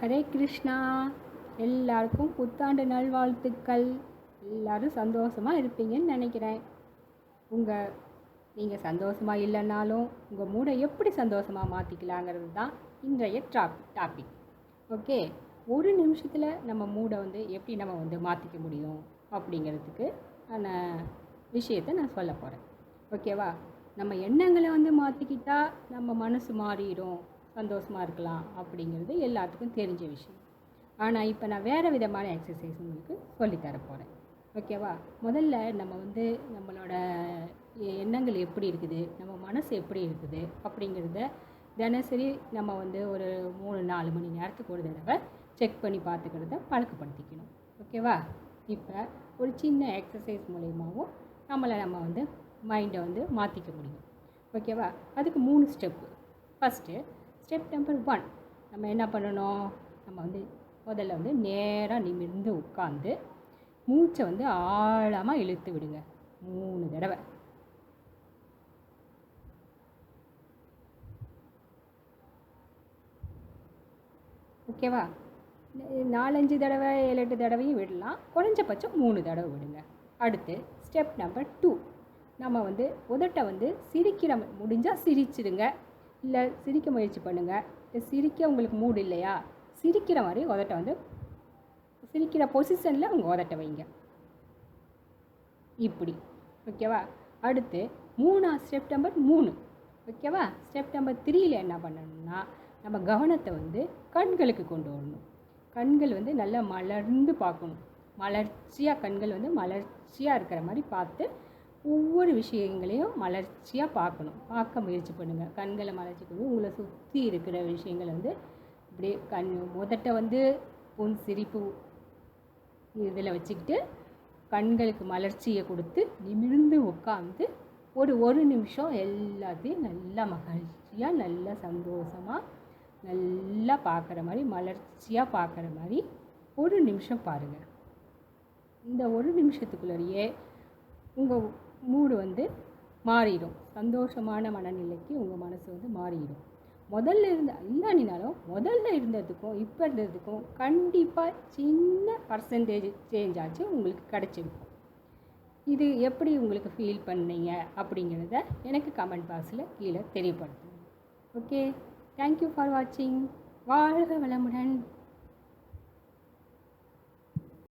ஹரே கிருஷ்ணா. எல்லாருக்கும் புத்தாண்டு நல்வாழ்த்துக்கள். எல்லாரும் சந்தோஷமாக இருப்பீங்கன்னு நினைக்கிறேன். உங்கள் நீங்கள் சந்தோஷமாக இல்லைன்னாலும் உங்கள் மூடை எப்படி சந்தோஷமாக மாற்றிக்கலாங்கிறது தான் இன்றைய டாப் டாபிக். ஓகே? ஒரு நிமிஷத்தில் நம்ம மூடை வந்து எப்படி நம்ம வந்து மாற்றிக்க முடியும் அப்படிங்கிறதுக்கு ஆன விஷயத்தை நான் சொல்ல போகிறேன் ஓகேவா? நம்ம எண்ணங்களை வந்து மாற்றிக்கிட்டால் நம்ம மனசு மாறிடும். சந்தோஷமாக இருக்கலாம் அப்படிங்கிறது எல்லாத்துக்கும் தெரிஞ்ச விஷயம். ஆனால் இப்போ நான் வேறு விதமான எக்ஸசைஸ் உங்களுக்கு சொல்லித்தர போகிறேன் ஓகேவா முதல்ல நம்ம வந்து நம்மளோட எண்ணங்கள் எப்படி இருக்குது? நம்ம மனசு எப்படி இருக்குது? அப்படிங்கிறத தினசரி நம்ம வந்து ஒரு மூணு நாலு மணி நேரத்துக்கு ஒரு தடவை செக் பண்ணி பார்த்துக்கிறத பழக்கப்படுத்திக்கணும். ஓகேவா இப்போ ஒரு சின்ன எக்ஸசைஸ் மூலயமாவும் நம்மளை நம்ம வந்து மைண்டை வந்து மாற்றிக்க முடியும். ஓகேவா அதுக்கு மூணு step first step number one நம்ம என்ன பண்ணணும்? நம்ம வந்து முதல்ல வந்து நேராக நிமிர்ந்து உட்காந்து மூச்சை வந்து ஆழமாக இழுத்து விடுங்க. மூணு தடவை. ஓகேவா நாலஞ்சு தடவை ஏழு எட்டு தடவையும் விடலாம். குறைஞ்சபட்சம் மூணு தடவை விடுங்க. அடுத்து ஸ்டெப் நம்பர் டூ நம்ம வந்து உதட்டை வந்து சிரிக்கிற முடிஞ்சால் சிரிச்சிடுங்க. இல்லை சிரிக்க முயற்சி பண்ணுங்கள் இல்லை சிரிக்க உங்களுக்கு மூடு இல்லையா? சிரிக்கிற மாதிரி உதட்ட வந்து சிரிக்கிற பொசிஷனில் உங்கள் உதட்ட வைங்க. இப்படி. ஓகேவா அடுத்து மூணா ஸ்டெப் நம்பர் மூணு. ஓகேவா ஸ்டெப் நம்பர் த்ரீயில் என்ன பண்ணணும்னா நம்ம கவனத்தை வந்து கண்களுக்கு கொண்டு வரணும். கண்கள் வந்து நல்லா மலர்ந்து பார்க்கணும். மலர்ச்சியாக கண்கள் வந்து மலர்ச்சியாக இருக்கிற மாதிரி பார்த்து ஒவ்வொரு விஷயங்களையும் மலர்ச்சியாக பார்க்கணும். பார்க்க முயற்சி பண்ணுங்கள் கண்களை மலர்ச்சி பண்ணி உங்களை சுற்றி இருக்கிற விஷயங்களை வந்து இப்படியே கண் முதட்ட வந்து உன் சிரிப்பு இதில் வச்சுக்கிட்டு கண்களுக்கு மலர்ச்சியை கொடுத்து நிமிர்ந்து உட்காந்து ஒரு ஒரு நிமிஷம் எல்லாத்தையும் நல்லா மகிழ்ச்சியாக நல்லா சந்தோஷமாக நல்லா பார்க்குற மாதிரி மலர்ச்சியாக பார்க்குற மாதிரி ஒரு நிமிஷம் பாருங்கள் இந்த ஒரு நிமிஷத்துக்குள்ளேயே உங்கள் மூடு வந்து மாறிடும். சந்தோஷமான மனநிலைக்கு உங்கள் மனசு வந்து மாறிடும். முதல்ல இருந்த இல்லாட்டினாலும் முதல்ல இருந்ததுக்கும் இப்போ இருந்ததுக்கும் கண்டிப்பாக சின்ன பர்சன்டேஜ் சேஞ்ச் ஆச்சு உங்களுக்கு கிடச்சிருக்கும். இது எப்படி உங்களுக்கு ஃபீல் பண்ணீங்க அப்படிங்கிறத எனக்கு கமெண்ட் பாக்ஸில் கீழே தெரியப்படுத்துங்க. ஓகே தேங்க்யூ ஃபார் வாட்சிங் வாழ்க வளமுடன்.